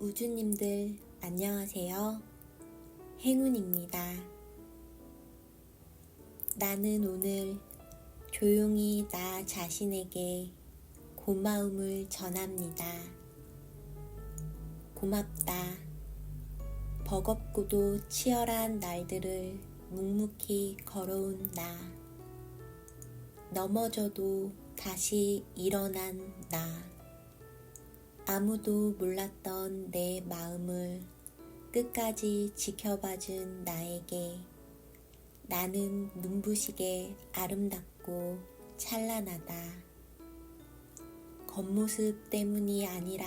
우주님들 안녕하세요. 행운입니다. 나는 오늘 조용히 나 자신에게 고마움을 전합니다. 고맙다. 버겁고도 치열한 날들을 묵묵히 걸어온 나. 넘어져도 다시 일어난 나. 아무도 몰랐던 내 마음을 끝까지 지켜봐준 나에게 나는 눈부시게 아름답고 찬란하다. 겉모습 때문이 아니라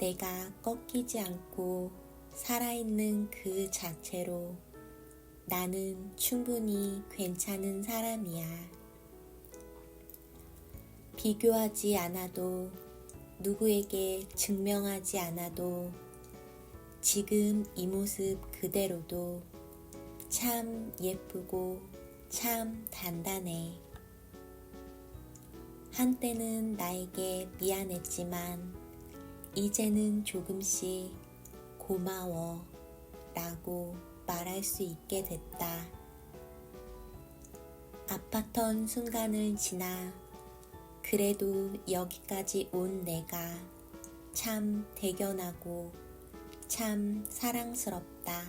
내가 꺾이지 않고 살아있는 그 자체로 나는 충분히 괜찮은 사람이야. 비교하지 않아도 누구에게 증명하지 않아도 지금 이 모습 그대로도 참 예쁘고 참 단단해. 한때는 나에게 미안했지만 이제는 조금씩 고마워 라고 말할 수 있게 됐다. 아팠던 순간을 지나 그래도 여기까지 온 내가 참 대견하고 참 사랑스럽다.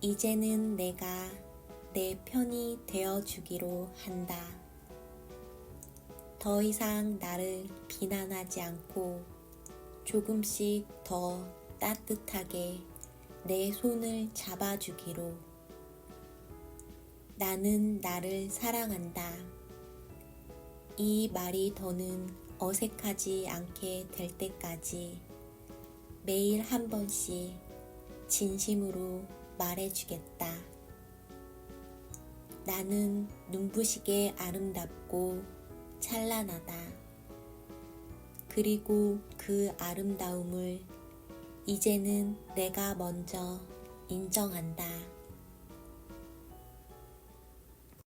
이제는 내가 내 편이 되어주기로 한다. 더 이상 나를 비난하지 않고 조금씩 더 따뜻하게 내 손을 잡아주기로. 나는 나를 사랑한다. 이 말이 더는 어색하지 않게 될 때까지 매일 한 번씩 진심으로 말해주겠다. 나는 눈부시게 아름답고 찬란하다. 그리고 그 아름다움을 이제는 내가 먼저 인정한다.